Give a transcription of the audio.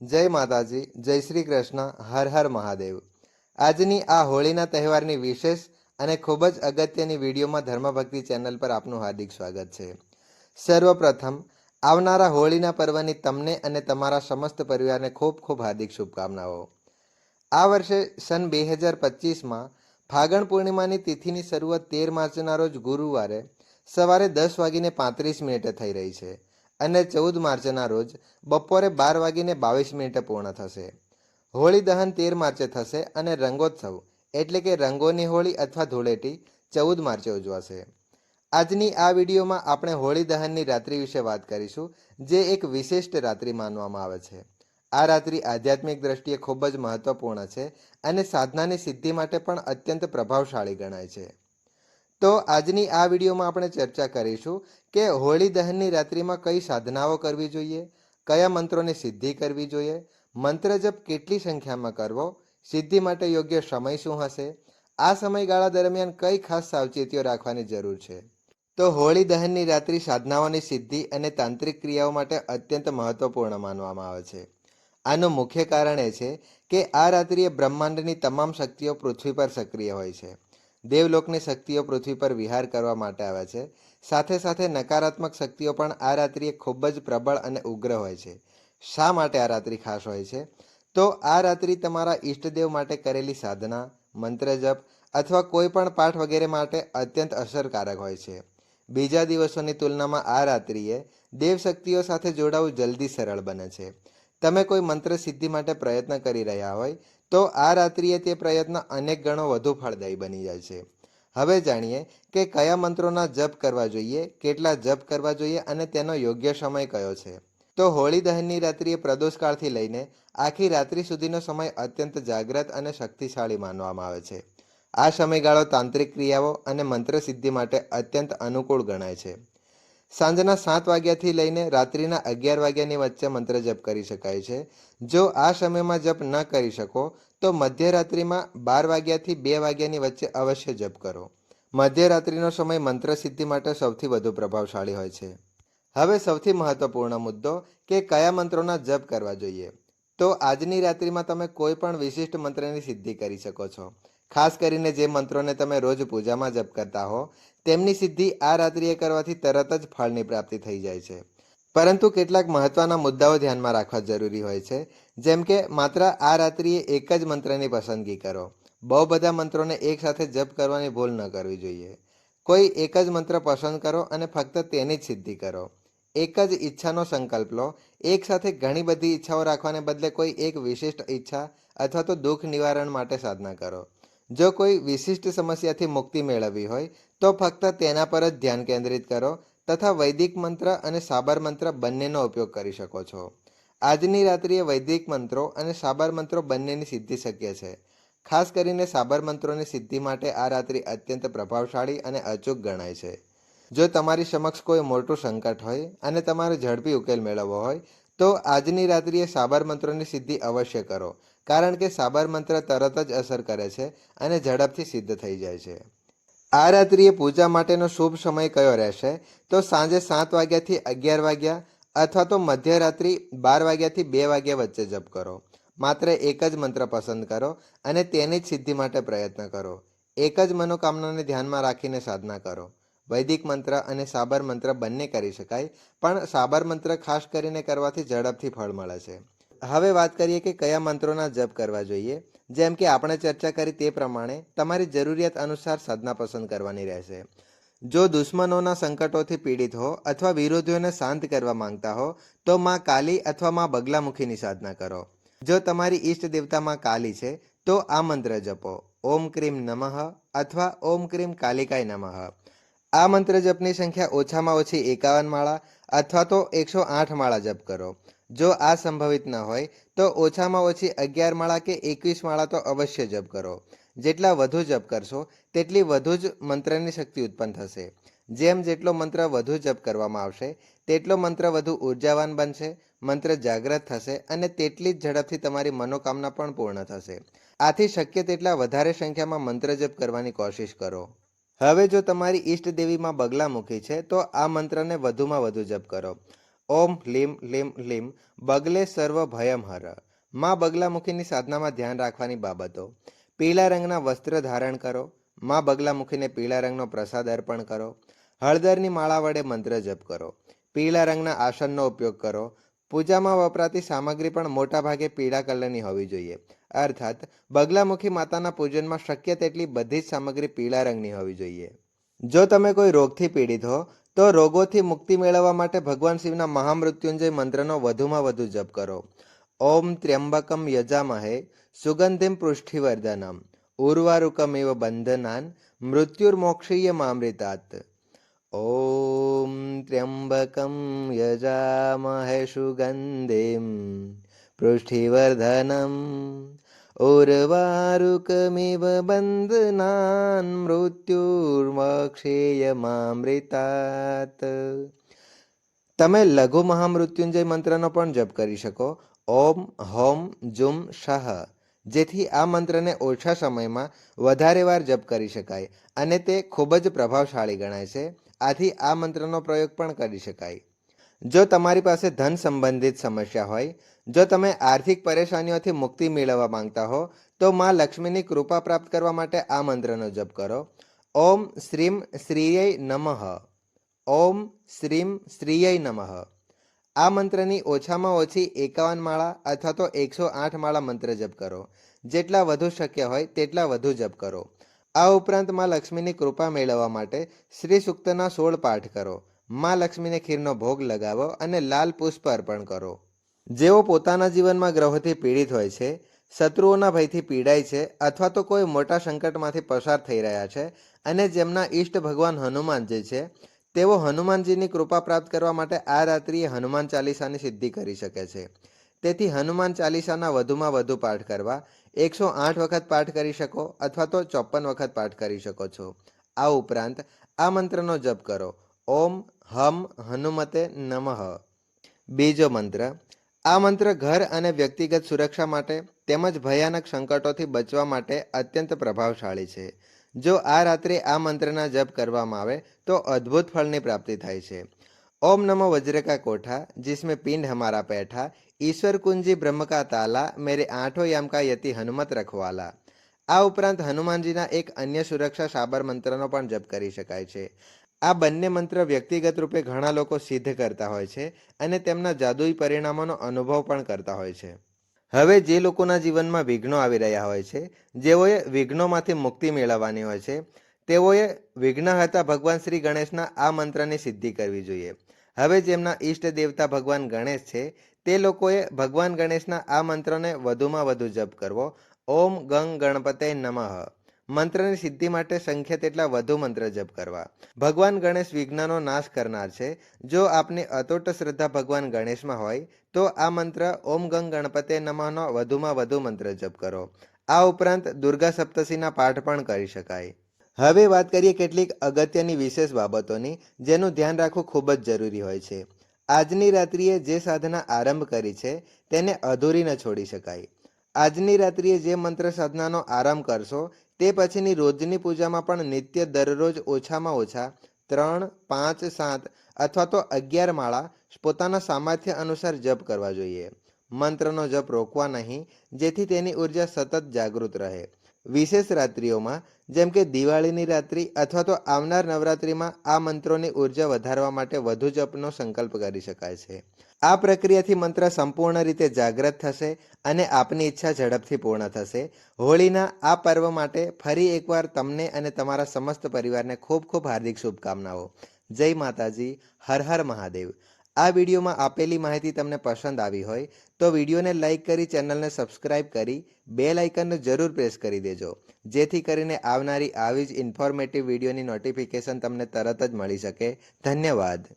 જય માતાજી, જય શ્રી કૃષ્ણ, હર હર મહાદેવ. આજની આ હોળીના તહેવારની વિશેષ અને ખૂબ જ અગત્યની વિડીયોમાં ધર્મભક્તિ ચેનલ પર આપનું હાર્દિક સ્વાગત છે. સર્વપ્રથમ, આવનારા હોળીના પર્વની તમને અને તમારા સમસ્ત પરિવારને ખૂબ ખૂબ હાર્દિક શુભકામનાઓ. આ વર્ષે સન બે હજાર પચીસમાં ફાગણ પૂર્ણિમાની તિથિની શરૂઆત તેર માર્ચના રોજ ગુરુવારે સવારે દસ વાગીને પાંત્રીસ મિનિટે થઈ રહી છે. અને ચૌદ માર્ચના રોજ બપોરે બાર વાગીને બાવીસ મિનિટે પૂર્ણ થશે. હોળી દહન તેર માર્ચે થશે અને રંગોત્સવ એટલે કે રંગોની હોળી અથવા ધૂળેટી ચૌદ માર્ચે ઉજવાશે. આજની આ વિડીયોમાં આપણે હોળી દહનની રાત્રિ વિશે વાત કરીશું, જે એક વિશિષ્ટ રાત્રિ માનવામાં આવે છે. આ રાત્રિ આધ્યાત્મિક દ્રષ્ટિએ ખૂબ જ મહત્વપૂર્ણ છે અને સાધનાની સિદ્ધિ માટે પણ અત્યંત પ્રભાવશાળી ગણાય છે. તો આજની આ વિડીયોમાં આપણે ચર્ચા કરીશું કે હોળી દહનની રાત્રિમાં કઈ સાધનાઓ કરવી જોઈએ, કયા મંત્રોની સિદ્ધિ કરવી જોઈએ, મંત્ર જપ કેટલી સંખ્યામાં કરવો, સિદ્ધિ માટે યોગ્ય સમય શું હશે, આ સમયગાળા દરમિયાન કઈ ખાસ સાવચેતીઓ રાખવાની જરૂર છે. તો હોળી દહનની રાત્રિ સાધનાઓની સિદ્ધિ અને તાંત્રિક ક્રિયાઓ માટે અત્યંત મહત્વપૂર્ણ માનવામાં આવે છે. આનું મુખ્ય કારણ એ છે કે આ રાત્રિએ બ્રહ્માંડની તમામ શક્તિઓ પૃથ્વી પર સક્રિય હોય છે. દેવલોકની શક્તિઓ પૃથ્વી પર વિહાર કરવા માટે આવે છે. સાથે સાથે નકારાત્મક શક્તિઓ પણ આ રાત્રિએ ખૂબ જ પ્રબળ અને ઉગ્ર હોય છે. શા માટે આ રાત્રિ ખાસ હોય છે? તો આ રાત્રિ તમારા ઈષ્ટદેવ માટે કરેલી સાધના, મંત્ર જપ અથવા કોઈ પણ પાઠ વગેરે માટે અત્યંત અસરકારક હોય છે. બીજા દિવસોની તુલનામાં આ રાત્રિએ દેવશક્તિઓ સાથે જોડાવું જલ્દી સરળ બને છે. તમે કોઈ મંત્ર સિદ્ધિ માટે પ્રયત્ન કરી રહ્યા હોય, તો આ રાત્રિએ તે પ્રયત્ન અનેક ગણો વધુ ફળદાયી બની જાય છે. હવે જાણીએ કે કયા મંત્રોના જપ કરવા જોઈએ, કેટલા જપ કરવા જોઈએ અને તેનો યોગ્ય સમય કયો છે. તો હોળી દહનની રાત્રિએ પ્રદોષકાળથી લઈને આખી રાત્રિ સુધીનો સમય અત્યંત જાગ્રત અને શક્તિશાળી માનવામાં આવે છે. આ સમયગાળો તાંત્રિક ક્રિયાઓ અને મંત્ર સિદ્ધિ માટે અત્યંત અનુકૂળ ગણાય છે. સાંજના સાત વાગ્યાથી લઈને રાત્રિના અગિયાર વાગ્યાની વચ્ચે મંત્ર જપ કરી શકાય છે. જો આ સમયમાં જપ ન કરી શકો, તો મધ્યરાત્રિમાં બાર વાગ્યાથી બે વાગ્યાની વચ્ચે અવશ્ય જપ કરો. મધ્યરાત્રિનો સમય મંત્ર સિદ્ધિ માટે સૌથી વધુ પ્રભાવશાળી હોય છે. હવે સૌથી મહત્વપૂર્ણ મુદ્દો કે કયા મંત્રોના જપ કરવા જોઈએ? તો આજની રાત્રિમાં તમે કોઈ પણ વિશિષ્ટ મંત્રની સિદ્ધિ કરી શકો છો. ખાસ કરીને જે મંત્રોને તમે રોજ પૂજામાં જપ કરતા હો, તેમની સિદ્ધિ આ રાત્રિએ કરવાથી તરત જ ફળની પ્રાપ્તિ થઈ જાય છે. પરંતુ કેટલાક મહત્વના મુદ્દાઓ ધ્યાનમાં રાખવા જરૂરી હોય છે. જેમ કે, માત્ર આ રાત્રિએ એક જ મંત્રની પસંદગી કરો. બહુ બધા મંત્રોને એકસાથે જપ કરવાની ભૂલ ન કરવી જોઈએ. કોઈ એક જ મંત્ર પસંદ કરો અને ફક્ત તેની જ સિદ્ધિ કરો. એક જ ઈચ્છાનો સંકલ્પ લો. એક સાથે ઘણી બધી ઈચ્છાઓ રાખવાને બદલે કોઈ એક વિશિષ્ટ ઈચ્છા અથવા તો દુઃખ નિવારણ માટે સાધના કરો. જો કોઈ વિશિષ્ટ સમસ્યાથી મુક્તિ મેળવવી હોય, તો ફક્ત તેના પર જ ધ્યાન કેન્દ્રિત કરો તથા વૈદિક મંત્ર અને સાબર મંત્ર બંનેનો ઉપયોગ કરી શકો છો. આજની રાત્રિએ વૈદિક મંત્રો અને સાબર મંત્રો બંનેની સિદ્ધિ શક્ય છે. ખાસ કરીને સાબર મંત્રોની સિદ્ધિ માટે આ રાત્રિ અત્યંત પ્રભાવશાળી અને અચૂક ગણાય છે. જો તમારી સમક્ષ કોઈ મોટું સંકટ હોય અને તમારે ઝડપી ઉકેલ મેળવવો હોય, તો આજની રાત્રિએ સાબર મંત્રોની સિદ્ધિ અવશ્ય કરો કારણ કે સાબર મંત્ર તરત જ અસર કરે છે અને ઝડપથી સિદ્ધ થઈ જાય છે. આ રાત્રિએ પૂજા માટેનો શુભ સમય કયો રહેશે? તો સાંજે સાત વાગ્યાથી અગિયાર વાગ્યા અથવા તો મધ્યરાત્રિ બાર વાગ્યાથી બે વાગ્યા વચ્ચે જપ કરો. માત્ર એક જ મંત્ર પસંદ કરો અને તેની જ સિદ્ધિ માટે પ્રયત્ન કરો. એક જ મનોકામનાને ધ્યાનમાં રાખીને સાધના કરો. વૈદિક મંત્ર અને સાબર મંત્ર બંને કરી શકાય, પણ સાબર મંત્ર ખાસ કરીને કરવાથી ઝડપથી ફળ મળે છે. હવે વાત કરીએ કે કયા મંત્રોના જપ કરવા જોઈએ. જેમ કે આપણે ચર્ચા કરી તે પ્રમાણે તમારી જરૂરિયાત અનુસાર સાધના પસંદ કરવાની રહેશે. જો દુશ્મનોના સંકટોથી પીડિત હો અથવા વિરોધીઓને શાંત કરવા માંગતા હો, તો માં કાલી અથવા માં બગલામુખીની સાધના કરો. જો તમારી ઈષ્ટ દેવતા માં કાલી છે, તો આ મંત્ર જપો. ઓમ ક્રીમ નમઃ અથવા ઓમ ક્રીમ કાલિકાય નમઃ. આ મંત્ર જપની સંખ્યા ઓછામાં ઓછી એકાવન માળા અથવા તો એકસો આઠ માળા જપ કરો. જો આ સંભવિત ન હોય, તો ઓછામાં ઓછી અગિયાર માળા કે એકવીસ માળા તો અવશ્ય જપ કરો. જેટલા વધુ જપ કરશો, તેટલી વધુ જ મંત્રની શક્તિ ઉત્પન્ન થશે. જેમ જેટલો મંત્ર વધુ જપ કરવામાં આવશે, તેટલો મંત્ર વધુ ઉર્જાવાન બનશે, મંત્ર જાગ્રત થશે અને તેટલી જ ઝડપથી તમારી મનોકામના પણ પૂર્ણ થશે. આથી શક્ય તેટલા વધારે સંખ્યામાં મંત્ર જપ કરવાની કોશિશ કરો. હવે જો તમારી ઈષ્ટ દેવીમાં મૂકી છે, તો આ મંત્રને વધુમાં વધુ જપ કરો. ઓમ લીમ લીમ લીમ, બગલે સર્વ ભયમ હર. માં બગલામુખીની સાધનામાં ધ્યાન રાખવાની બાબતો. પીળા રંગના વસ્ત્ર ધારણ કરો. માં બગલામુખીને પીળા રંગનો પ્રસાદ અર્પણ કરો. હળદરની માળા વડે મંત્ર જપ કરો. પીળા રંગના આસનનો ઉપયોગ કરો. પૂજામાં વપરાતી સામગ્રી પણ મોટાભાગે પીળા કલરની હોવી જોઈએ. અર્થાત, બગલામુખી માતાના પૂજનમાં શક્ય તેટલી બધી જ સામગ્રી પીળા રંગની હોવી જોઈએ. જો તમે કોઈ રોગથી પીડિત હો, તો રોગોથી મુક્તિ મેળવવા માટે ભગવાન શિવના મહામૃત્યુંજય મંત્રનો વધુમાં વધુ જપ કરો. ઓમ ત્ર્યંબકમ યજામહે સુગંધિમ પૃષ્ઠિવર્ધનમ ઉર્વારુકમ એવ બંધનાન. મૃત્યુર્મોક્ષીય મામૃતાત ઓમ ત્ર્યંબકમ यजामहे सुगन्धिं પૃષ્ઠિવર્ધનમ उर्वारुकमिव બંધનાન મૃત્યુર્મક્ષેયમામૃતાત તમે લઘુ મહામૃત્યુંજય મંત્રનો પણ જપ કરી શકો. ઓમ, હોમ, જુમ, શાહ. જેથી આ મંત્રને ઓછા સમયમાં વધારે વાર જપ કરી શકાય અને તે ખૂબ જ પ્રભાવશાળી ગણાય છે. આથી આ મંત્રનો પ્રયોગ પણ કરી શકાય. જો તમારી પાસે ધન સંબંધિત સમસ્યા હોય, જો તમે આર્થિક પરેશાનીઓથી મુક્તિ મેળવવા માંગતા હો, તો માં લક્ષ્મીની કૃપા પ્રાપ્ત કરવા માટે આ મંત્રનો જપ કરો. ઓમ શ્રીમ શ્રીય નમઃ. ઓમ શ્રીમ શ્રીય નમઃ. આ મંત્રની ઓછામાં ઓછી એકાવન માળા અથવા તો એકસો આઠ માળા મંત્ર જપ કરો. જેટલા વધુ શક્ય હોય, તેટલા વધુ જપ કરો. આ ઉપરાંતમાં લક્ષ્મીની કૃપા મેળવવા માટે શ્રી સૂક્તના સોળ પાઠ કરો. માં લક્ષ્મીને ખીરનો ભોગ લગાવો અને લાલ પુષ્પ અર્પણ કરો. જેઓ પોતાના જીવનમાં ગ્રહોથી પીડિત હોય છે, શત્રુઓના ભયથી પીડાય છે અથવા તો કોઈ મોટા સંકટમાંથી પસાર થઈ રહ્યા છે અને જેમના ઈષ્ટ ભગવાન હનુમાનજી છે, તેઓ હનુમાનજીની કૃપા પ્રાપ્ત કરવા માટે આ રાત્રિએ હનુમાન ચાલીસાની સિદ્ધિ કરી શકે છે. તેથી હનુમાન ચાલીસાના વધુમાં વધુ પાઠ કરવા એકસો આઠ વખત પાઠ કરી શકો અથવા તો ચોપન વખત પાઠ કરી શકો છો. આ ઉપરાંત આ મંત્રનો જપ કરો. ઓમ હમ હનુમતે નમઃ. બીજો મંત્ર, આ મંત્ર ઘર અને વ્યક્તિગત સુરક્ષા માટે તેમજ ભયાનક સંકટોથી બચવા માટે અત્યંત પ્રભાવશાળી છે. જો આ રાત્રે આ મંત્રના જપ કરવામાં આવે, તો અદ્ભુત ફળની પ્રાપ્તિ થાય છે. ઓમ નમો વજ્રકા કોઠા, જિસમે પિંડ હમારા પેઠા ઈશ્વર કુંજી બ્રહ્મ કા તાલા મેરે આઠો યમ કા યતિ હનુમત રખવાલા આ ઉપરાંત હનુમાનજીના એક અન્ય સુરક્ષા સાબર મંત્રનો પણ જપ કરી શકાય છે. આ બંને મંત્ર વ્યક્તિગત રૂપે ઘણા લોકો સિદ્ધ કરતા હોય છે અને તેમના જાદુઈ પરિણામોનો અનુભવ પણ કરતા હોય છે. હવે જે લોકોના જીવનમાં વિઘ્નો આવી રહ્યા હોય છે, જેઓએ વિઘ્નોમાંથી મુક્તિ મેળવવાની હોય છે, તેઓએ વિઘ્ન હતા ભગવાન શ્રી ગણેશના આ મંત્રની સિદ્ધિ કરવી જોઈએ. હવે જેમના ઈષ્ટ દેવતા ભગવાન ગણેશ છે, તે લોકોએ ભગવાન ગણેશના આ મંત્રને વધુમાં વધુ જપ કરવો. ઓમ ગંગ ગણપતે નમઃ. મંત્રની સિદ્ધિ માટે સંખ્યા તેટલા વધુ મંત્ર જપ કરવા. ભગવાન ગણેશ વિઘ્નનો નાશ કરનાર છે. જો આપની અતૂટ શ્રદ્ધા ભગવાન ગણેશમાં હોય, તો આ મંત્ર ઓમ ગંગ ગણપતે નમઃનો વધુમાં વધુ મંત્ર જપ કરો. આ ઉપરાંત દુર્ગા સપ્તશીના પાઠ પણ કરી શકાય. હવે વાત કરીએ કેટલીક અગત્યની વિશેષ બાબતોની, જેનું ધ્યાન રાખવું ખૂબ જ જરૂરી હોય છે. આજની રાત્રિએ જે સાધના આરંભ કરી છે, તેને અધૂરી ન છોડી શકાય. આજની રાત્રિએ જે મંત્ર સાધનાનો આરંભ કરશો, તે પછીની રોજની પૂજામાં પણ નિત્ય દરરોજ ઓછામાં ઓછા ત્રણ, પાંચ, સાત અથવા તો અગિયાર માળા પોતાના સામર્થ્ય અનુસાર જપ કરવા જોઈએ. મંત્રનો જપ રોકવા નહીં, જેથી તેની ઊર્જા સતત જાગૃત રહે. વિશેષ રાત્રિઓમાં, જેમ કે દિવાળીની રાત્રિ અથવા તો આવનાર નવરાત્રિમાં, આ મંત્રોની ઊર્જા વધારવા માટે વધુ જપનો સંકલ્પ કરી શકાય છે. આ પ્રક્રિયાથી મંત્ર સંપૂર્ણ રીતે જાગૃત થશે અને આપની ઈચ્છા ઝડપથી પૂર્ણ થશે. હોળીના આ પર્વ માટે ફરી એકવાર તમને અને તમારા સમસ્ત પરિવારને ખૂબ ખૂબ હાર્દિક શુભકામનાઓ. જય માતાજી. હર હર મહાદેવ. આ વિડીયોમાં આપેલી માહિતી તમને પસંદ આવી હોય તો વિડીયોને લાઇક કરી ચેનલને સબસ્ક્રાઇબ કરી બે લાઇકનને જરૂર પ્રેસ કરી દેજો. જેથી કરીને આવનારી આવી જ ઇન્ફોર્મેટિવ વિડીયોની નોટિફિકેશન તમને તરત જ મળી શકે. ધન્યવાદ.